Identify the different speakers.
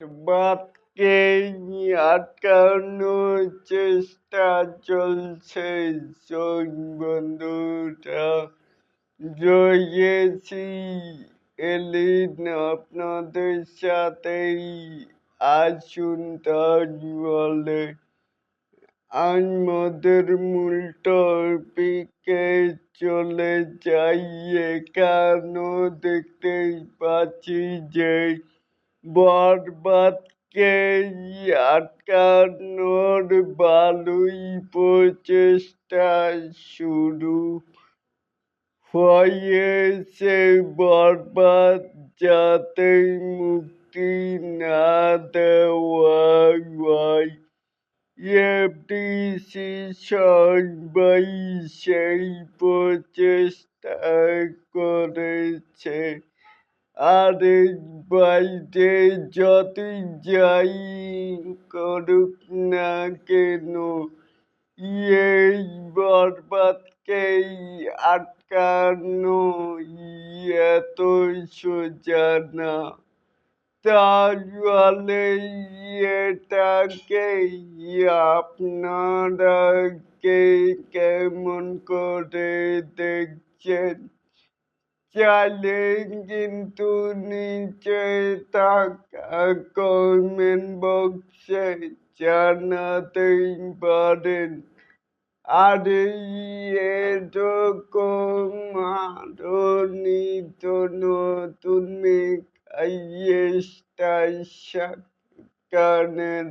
Speaker 1: বাদকে আটকানোর চেষ্টা চলছে বন্ধুরা। জয়েছি, এলিন আপনাদের সাথেই। আসুন তার বলে আমাদের মূল টপিকে চলে যাই, এখানেও দেখতেই পাচ্ছি যে বরবাদকে আটকানোর ভালোই প্রচেষ্টা শুরু হয়েছে বরবাদ যাতে মুক্তি না দেওয়া এফডিসি সবাই সেই প্রচেষ্টা করেছে। আরেক বাইরে যতই যাই করুক না কেন এই বরবাদকেই আটকানো এতই সোজা না তাহলে এটাকে আপনারা কে কেমন করে দেখছেন চাইলে কিন্তু নিচে থাকা কমেন্ট বক্সে জানাতেই পারেন। আর এরকম আরও নিত্য নতুন গানের